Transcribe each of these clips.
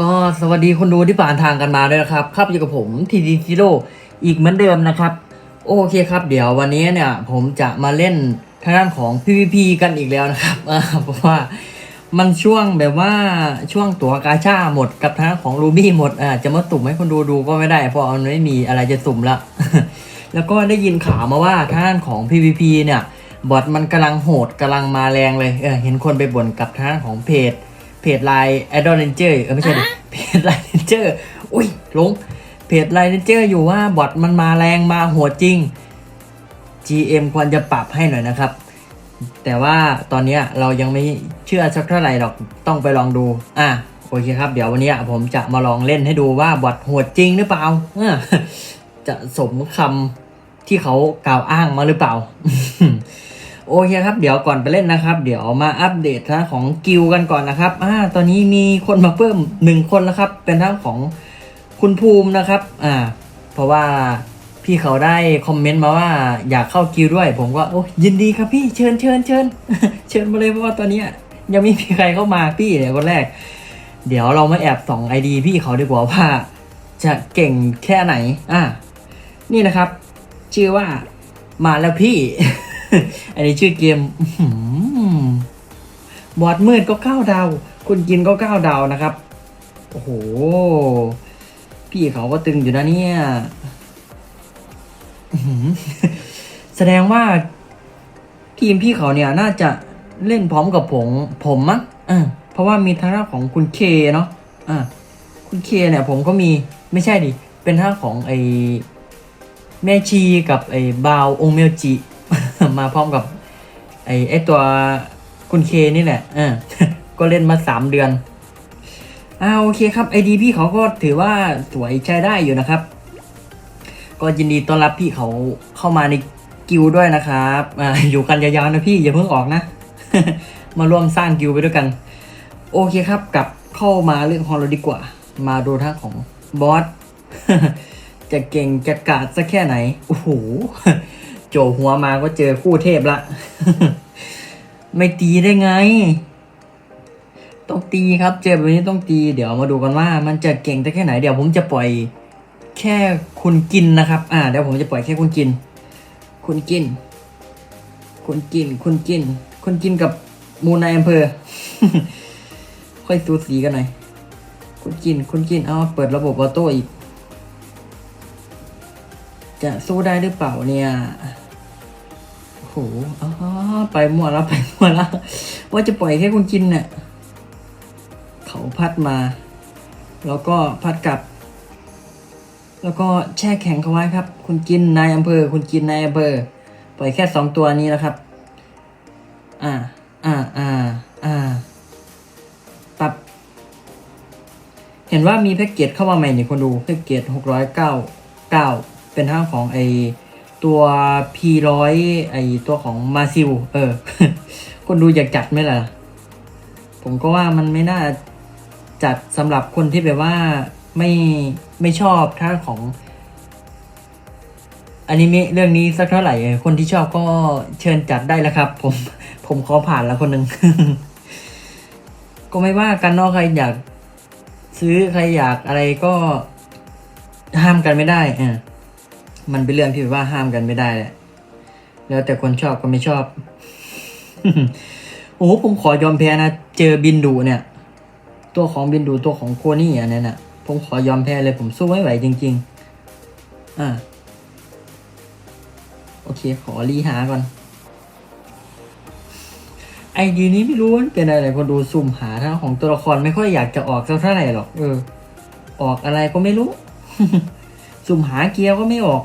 ก็สวัสดีคนดูที่ผ่านทางกันมาด้วยนะครับครับอยู่กับผมทีดีซิโร่อีกเหมือนเดิมนะครับ โอเคครับ เดี๋ยววันนี้เนี่ย ผมจะมาเล่นทางด้านของ PVP กันอีกแล้วนะครับเพราะว่ามันช่วงแบบว่าช่วงตัวกาชาหมดกับทางด้านของรูบี้หมดอ่าจะมาสุ่มให้คนดูดูก็ไม่ได้ เพราะมันไม่มีอะไรจะสุ่มละแล้วก็ได้ยินข่าวมาว่าทางด้านของ PVP เนี่ยบอทมันกำลังโหดกำลังมาแรงเลยเออเห็นคนไปบ่นกับทางด้านของเพจ เพจไลน์แอดดอนเรนเจอร์เออไม่ใช่ดิเพจไลน์เรนเจอร์อุ้ยหลงเพจไลน์เรนเจอร์อยู่ว่าบอทมันมาแรงมาโหดจริง GM ควรจะปรับให้หน่อยนะครับ แต่ว่าตอนเนี้ยเรายังไม่เชื่อสักเท่าไหร่หรอกต้องไปลองดูอะโอเคครับ เดี๋ยววันเนี้ยผมจะมาลองเล่นให้ดูว่าบอทโหดจริงหรือเปล่าเออจะสมคำที่เขากล่าวอ้างมาหรือเปล่า โอเคครับเดี๋ยวก่อนไปเล่นนะครับ เดี๋ยวมาอัปเดตนะของกิลกันก่อนนะครับอ่าตอนนี้มีคนมาเพิ่มหนึ่งคนแล้วครับ เป็นทั้งของคุณภูมินะครับอ่าเพราะว่าพี่เขาได้คอมเมนต์มาว่าอยากเข้ากิลด้วย ผมก็โอ้ยินดีครับพี่เชิญเชิญเชิญเชิญมาเลยเพราะว่าตอนนี้ยยังไม่มีใครเข้ามาพี่เนี่ยคนแรก เดี๋ยวเรามาแอบส่องไอดีพี่เขาดีกว่าว่าจะเก่งแค่ไหนอ่านี่นะครับ ชื่อว่ามาแล้วพี่ อันนี้ชื่อเกมบอดมืดก็เก้าดาวคุณกินก็เก้าดาวนะครับ โอ้โห พี่เขาก็ตึงอยู่นะเนี่ย แสดงว่า ทีมพี่เขาเนี่ยน่าจะเล่นพร้อมกับผม ผมมั้งอ่าเพราะว่ามีทางด้านของคุณเคเนาะอ่าคุณเคเนี่ย ผมก็มีไม่ใช่ดิ เป็นทางของไอแม่ชีกับไอบาวองเมลจิ มาพร้อมกับ ไอไอตัวคุณเคนี่แหละอ่าก็เล่นมาสามเดือนอ่าโอเคครับไอดีพี่เขาก็ถือว่าสวยใช้ได้อยู่นะครับ ก็ยินดีต้อนรับพี่เขาเข้ามาในกิลด้วยนะครับอ่าอยู่กันยาวๆนะพี่อย่าเพิ่งออกนะ มาร่วมสร้างกิลด์ไปด้วยกัน โอเคครับกลับเข้ามาเรื่องของเราดีกว่า มาดูท่าของบอสจะเก่งจะกาดสักแค่ไหน โอ้โห โจหัวมาก็เจอคู่เทพละ ไม่ตีได้ไง ต้องตีครับ เจอแบบนี้ต้องตี เดี๋ยวมาดูกันว่า มันจะเก่งได้แค่ไหน เดี๋ยวผมจะปล่อยแค่คุณกินนะครับ อ่า เดี๋ยวผมจะปล่อยแค่คุณกิน คุณกิน คุณกิน คุณกิน คุณกินกับมูนายอำเภอ ค่อยสูสีกันหน่อย คุณกิน คุณกิน เอาเปิดระบบออโต้อีก จะสู้ได้หรือเปล่าเนี่ย โอ้โหอ๋อไปมั่วแล้วไปมั่วแล้วว่าจะปล่อยแค่คุณกินเนี่ยเขาพัดมา แล้วก็พัดกลับ แล้วก็แช่แข็งเขาไว้ครับ คุณกินนายอำเภอ คุณกินนายอำเภอ ปล่อยแค่สองตัวนี้นะครับ อ่า อ่า อ่า อ่าตับ เห็นว่ามีแพ็กเกจเข้ามาใหม่นี่คนดู แพ็กเกจหกร้อยเก้าเก้าเป็นทางของไอ ตัว P ร้อยไอตัวของมาซิล เออ คนดูอยากจัดไหมล่ะ ผมก็ว่ามันไม่น่าจัดสำหรับคนที่แบบว่าไม่ไม่ชอบท่าของอนิเมะเรื่องนี้สักเท่าไหร่ คนที่ชอบก็เชิญจัดได้แล้วครับ ผมผมขอผ่านแล้วคนหนึ่งก็ไม่ว่ากันเนาะใครอยากซื้อใครอยากอะไรก็ห้ามกันไม่ได้อะ มันเป็นเรื่องที่แบบว่าห้ามกันไม่ได้แหละแล้วแต่คนชอบก็ไม่ชอบ โอ้ผมขอยอมแพ้นะ เจอบินดูเนี่ย ตัวของบินดูตัวของโคนี่อันนั้นน่ะ ผมขอยอมแพ้เลยผมสู้ไม่ไหวจริง ๆ อ่าโอเค ขอรีหาก่อน ไอดีนี้ไม่รู้มันเป็นอะไรพอดูซุ่มหาทางของตัวละครไม่ค่อยอยากจะออกสักเท่าไหร่หรอก เออ ออกอะไรก็ไม่รู้ สุ่มหาเกียร์ก็ไม่ออก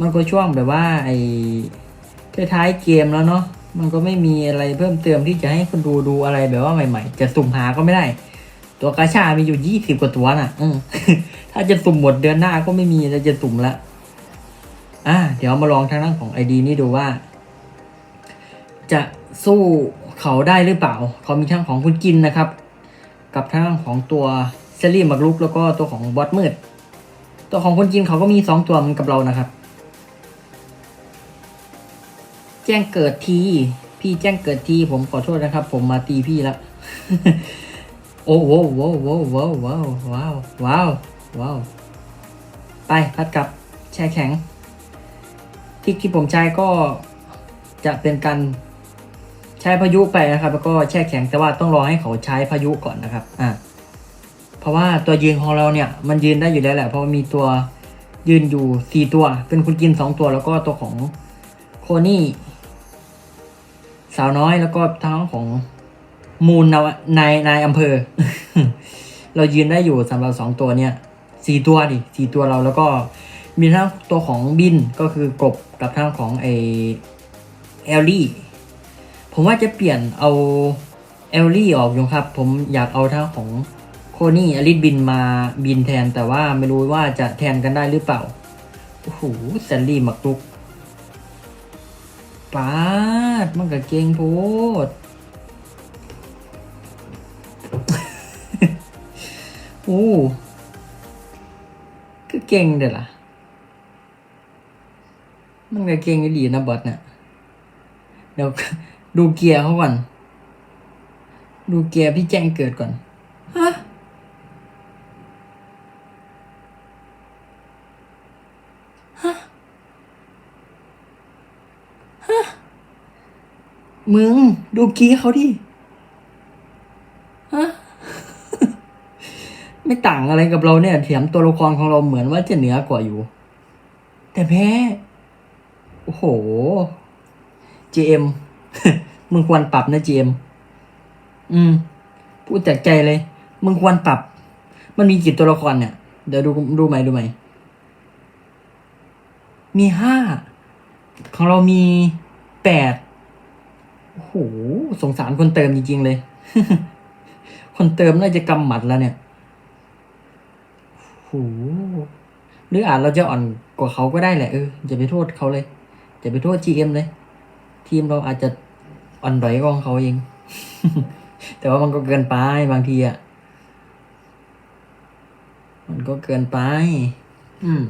มันก็ช่วงแบบว่าไอ้ท้ายเกมแล้วเนาะมันก็ไม่มีอะไรเพิ่มเติมที่จะให้คนดูดูอะไรแบบว่าใหม่ ๆ จะสุ่มหาก็ไม่ได้ ตัวกาชา มีอยู่ยี่สิบกว่าตัวน่ะอืมถ้าจะสุ่มหมดเดือนหน้าก็ไม่มีแล้วจะสุ่มละอ่าเดี๋ยวมาลองทางด้านของไอดีนี่ดูว่า จะสู้เขาได้หรือเปล่า เขามีทั้งของคุณกินนะครับ กับทางด้านของตัวเซรี่มักลุกแล้วก็ตัวของบอสมืด ตัวของคุณกินเขาก็มีสองตัวเหมือนกับเรานะครับ แจ้งเกิดที พี่แจ้งเกิดที ผมขอโทษนะครับ ผมมาตีพี่ละโอ้โหว้าวว้าวว้าวว้าวว้าวว้าวว้าวไปพัดกลับแช่แข็งทริกที่ผมใช้ก็จะเป็นการใช้พายุไปนะครับ แล้วก็แช่แข็งแต่ว่าต้องรอให้เขาใช้พายุก่อนนะครับอ่าเพราะว่าตัวยืนของเราเนี่ยมันยืนได้อยู่แล้วแหละเพราะมีตัวยืนอยู่สี่ตัว เป็นคุณกินสองตัวแล้วก็ตัวของโคนี่ สาวน้อยแล้วก็ทั้งของมูลนาวนายนายอำเภอ เรายืนได้อยู่สำหรับสองตัวเนี่ยสี่ตัวดิสี่ตัวเราแล้วก็มีทั้งตัวของบินก็คือกบกับทั้งของไอเอลลี่ ผมว่าจะเปลี่ยนเอาเอลลี่ออกอยู่ครับ ผมอยากเอาทั้งของโคนี่อลิสบินมาบินแทน แต่ว่าไม่รู้ว่าจะแทนกันได้หรือเปล่าโอ้โหแซนลี่มักตุก ปาดมันก็เก่งโพดโอ้ก็เก่งเด้อล่ะ มันก็เก่งดีนะบอทเนี่ยเดี๋ยวดูเกียร์เขาก่อน ดูเกียร์พี่แจ้งเกิดก่อน ฮะ มึง ดูกียร์เขาดิฮะไม่ต่างอะไรกับเราเนี่ยเถียมตัวละครของเราเหมือนว่าจะเหนือกว่าอยู่ แต่แพ้ โอ้โห GM มึงควรปรับนะ GM อืม พูดจากใจเลย มึงควรปรับ มันมีกี่ตัวละครเนี่ย เดี๋ยวดูดูไหมดูไหม มีห้า ของเรามีแปด โอ้โหสงสารคนเติมจริง ๆ เลย คนเติมน่าจะกำหมัดแล้วเนี่ยโอ้โหหรืออาจเราจะอ่อนกว่าเขาก็ได้แหละเอออย่าไปโทษเขาเลยอย่าไปโทษ GM เลย ทีมเราอาจจะอ่อนด้อยกองเขาเอง แต่ว่ามันก็เกินไปบางทีอะมันก็เกินไป อืม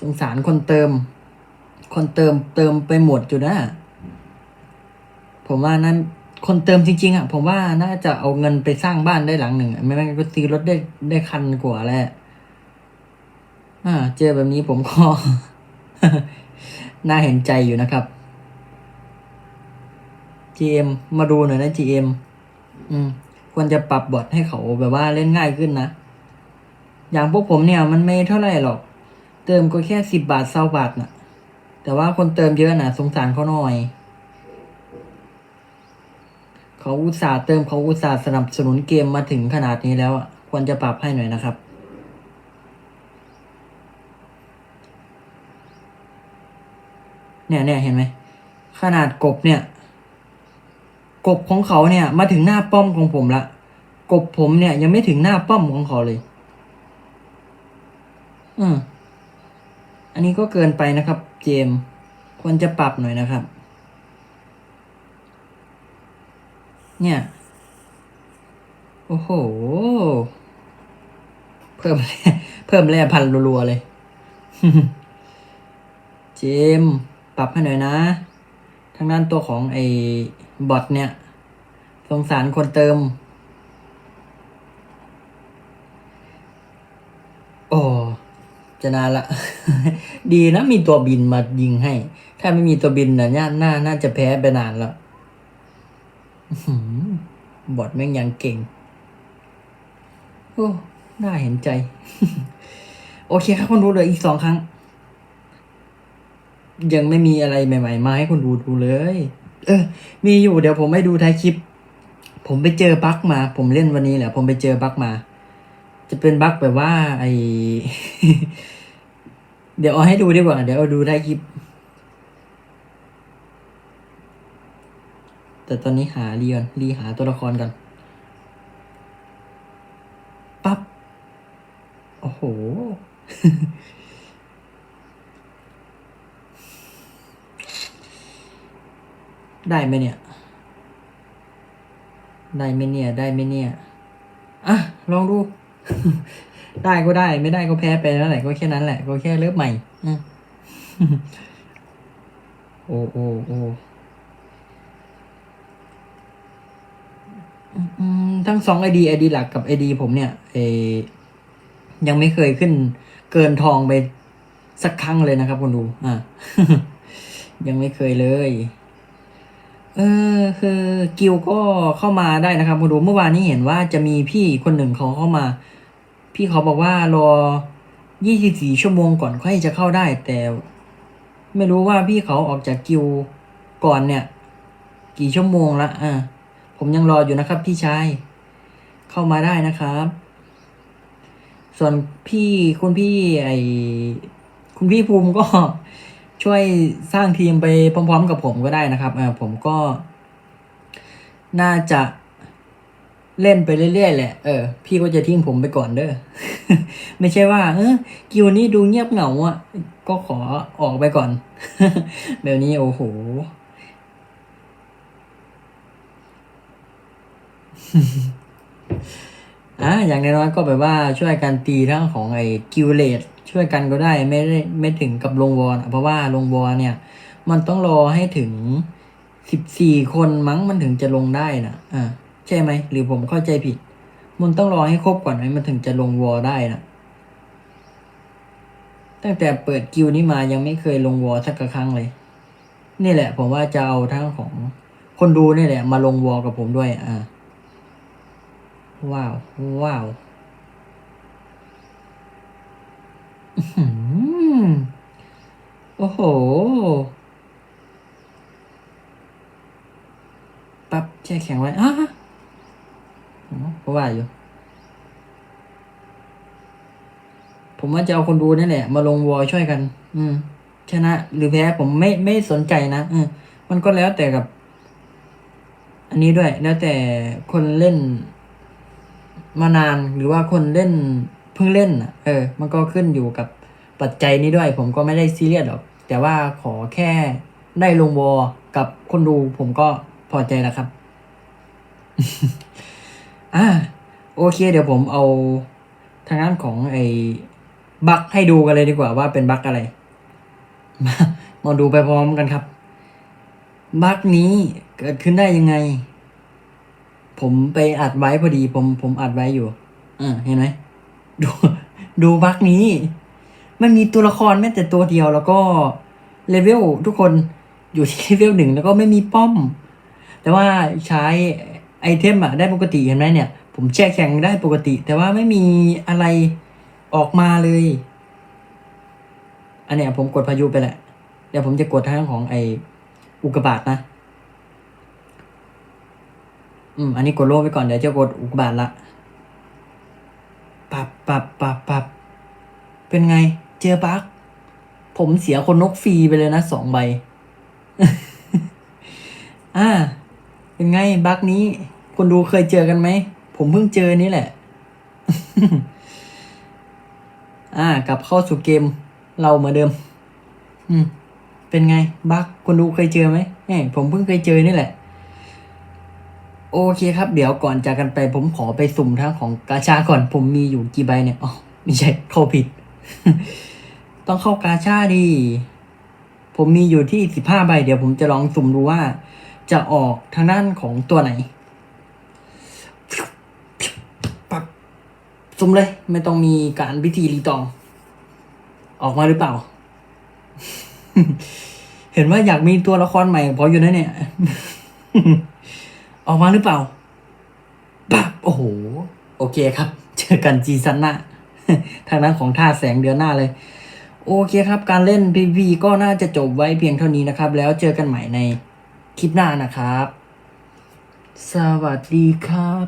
สงสารคนเติม คนเติมเติมไปหมดอยู่นะ ผมว่านั้นคนเติมจริงๆอะผมว่าน่าจะเอาเงินไปสร้างบ้านได้หลังหนึ่งไม่งั้นก็ซื้อรถได้ได้คันกว่าแหละอ่า เจอแบบนี้ผมก็ น่าเห็นใจอยู่นะครับ GM มาดูหน่อยนะ GM อืม ควรจะปรับบอทให้เขาแบบว่าเล่นง่ายขึ้นนะ อย่างพวกผมเนี่ย มันไม่เท่าไหร่หรอก เติมก็แค่สิบบาทเศร้าบาทนะ่ะ แต่ว่าคนเติมเยอะน่ะ สงสารเขาหน่อย เขาอุตส่าห์เติมเขาอุตส่าห์สนับสนุนเกมมาถึงขนาดนี้แล้วอะควรจะปรับให้หน่อยนะครับ เนี่ยเนี่ยเห็นไหมขนาดกบเนี่ย กบของเขาเนี่ย มาถึงหน้าป้อมของผมละกบผมเนี่ย ยังไม่ถึงหน้าป้อมของเขาเลย อืมอันนี้ก็เกินไปนะครับ เจมควรจะปรับหน่อยนะครับ เนี่ย โอ้โห เพิ่มเพิ่มแร่พันรัวๆเลย เจม ปรับให้หน่อยนะ ทางด้านตัวของไอ้บอทเนี่ย สงสารคนเติม โอ้จะนานละ ดีนะมีตัวบินมายิงให้ ถ้าไม่มีตัวบินนะน่าน่าน่าจะแพ้ไปนานแล้ว บอทแม่งยังเก่ง โอ้น่าเห็นใจ โอเคครับคนดูเหลืออีกสองครั้ง ยังไม่มีอะไรใหม่ๆมาให้คนดูดูเลย เออ มีอยู่เดี๋ยวผมให้ดูท้ายคลิป ผมไปเจอบั๊กมา ผมเล่นวันนี้แหละ ผมไปเจอบั๊กมา จะเป็นบั๊กแบบว่า ไอเดี๋ยวเอาให้ดูดีกว่า เดี๋ยวเอาดูท้ายคลิป แต่ตอนนี้หาเรีก่อนรีหาตัวละครก่อนปั๊บโอ้โห ได้ไหมเนี่ย ได้ไหมเนี่ย ได้ไหมเนี่ยอะลองดู ได้ก็ได้ ไม่ได้ก็แพ้ไปแล้วแหละก็แค่นั้นแหละ ก็แค่เริ่มใหม่ อืมโอ้โอ้โอ้ อืม ทั้งสองไอดีไอดีหลักกับไอดีผมเนี่ยเอยังไม่เคยขึ้นเกินทองไปสักครั้งเลยนะครับคุณดูอ่ายังไม่เคยเลย เออคือกิวก็เข้ามาได้นะครับคุณดูเมื่อวานนี้เห็นว่าจะมีพี่คนหนึ่งเขาเข้ามา พี่เขาบอกว่ารอ24ชั่วโมงก่อนค่อยจะเข้าได้ แต่ ไม่รู้ว่าพี่เขาออกจากกิวก่อนเนี่ย กี่ชั่วโมงละอ่า ผมยังรออยู่นะครับ พี่ชาย เข้ามาได้นะครับ ส่วนพี่คุณพี่ไอคุณพี่ภูมิก็ช่วยสร้างทีมไปพร้อม ๆ กับผมก็ได้นะครับอ่าผมก็ น่าจะเล่นไปเรื่อยๆแหละ เออ พี่ก็จะทิ้งผมไปก่อนเด้อ ไม่ใช่ว่า เออกิวนี้ดูเงียบเหงาอะ ก็ขอออกไปก่อนแบบนี้โอ้โห อ่าอย่างน้อยก็แบบว่าช่วยกันตีเรื่องของไอ้กิวเลตช่วยกันก็ได้ไม่ได้ไม่ถึงกับลงวอลเพราะว่าลงวอลเนี่ย มันต้องรอให้ถึงสิบสี่คนมั้งมันถึงจะลงได้นะอ่าใช่ไหมหรือผมเข้าใจผิด มันต้องรอให้ครบก่อนไหมมันถึงจะลงวอลได้นะตั้งแต่เปิดกิวนี้มายังไม่เคยลงวอลสักครั้งเลย นี่แหละ ผมว่าจะเอาทั้งของคนดูนี่แหละ มาลงวอลกับผมด้วย อ่า ว้าว ว้าวอื้อหือโอ้โห ปั๊บแช่แข็งไว้อ้าอ๋อเพราะว่าอยู่ ผมว่าจะเอาคนดูนี่แหละ มาลงวอลช่วยกัน อืม ชนะ หรือแพ้ผมไม่ไม่สนใจนะอืมมันก็แล้วแต่กับ อันนี้ด้วย แล้วแต่คนเล่น มานานหรือว่าคนเล่นเพิ่งเล่นอะ เออ มันก็ขึ้นอยู่กับปัจจัยนี้ด้วย ผมก็ไม่ได้ซีเรียสหรอก แต่ว่าขอแค่ได้ลงวอกับคนดูผมก็พอใจแล้วครับ อ่า โอเค เดี๋ยวผมเอาทางด้านของไอ้บั๊กให้ดูกันเลยดีกว่าว่าเป็นบั๊กอะไร มามาดูไปพร้อมกันครับ บั๊กนี้เกิดขึ้นได้ยังไง ผมไปอัดไว้พอดี ผมผมอัดไว้อยู่อ่าเห็นไหมดูดูบักนี้ มันมีตัวละครแม้แต่ตัวเดียว แล้วก็เลเวลทุกคนอยู่ที่เลเวลหนึ่งแล้วก็ไม่มีป้อม แต่ว่าใช้ไอเทมอะได้ปกติเห็นไหมเนี่ย ผมแช่แข็งได้ปกติ แต่ว่าไม่มีอะไรออกมาเลย อันเนี้ยผมกดพายุไปแหละ เดี๋ยวผมจะกดทางของไออุกกาบาตนะ อืมอันนี้กดโล่ไปก่อนเดี๋ยวจะกดอุกกาบาตละปับปับปับปับเป็นไง เจอบั๊กผมเสียคนนกฟรีไปเลยนะสองใบ อ่า เป็นไงบั๊กนี้ คนดูเคยเจอกันไหม ผมเพิ่งเจอนี่แหละ อ่ากลับเข้าสู่เกมเราเหมือนเดิม อืม เป็นไงบั๊กคนดูเคยเจอไหมแหมผมเพิ่งเคยเจอนี่แหละ โอเคครับ เดี๋ยวก่อนจากกันไปผมขอไปสุ่มทั้งของกาชาก่อน ผมมีอยู่กี่ใบเนี่ยอ๋อไม่ใช่เข้าผิด ต้องเข้ากาชาดี ผมมีอยู่ที่สิบห้าใบ เดี๋ยวผมจะลองสุ่มดูว่า จะออกทางด้านของตัวไหนปับสุ่มเลย ไม่ต้องมีการพิธีรีตอง ออกมาหรือเปล่า เห็นว่าอยากมีตัวละครใหม่พออยู่นะเนี่ย ออกมาหรือเปล่าปับโอ้โห โอเคครับ เจอกันจีซันหน้าทางด้านของท่าแสงเดือนหน้าเลย โอเคครับ การเล่น PVP ก็น่าจะจบไว้เพียงเท่านี้นะครับ แล้วเจอกันใหม่ในคลิปหน้านะครับ สวัสดีครับ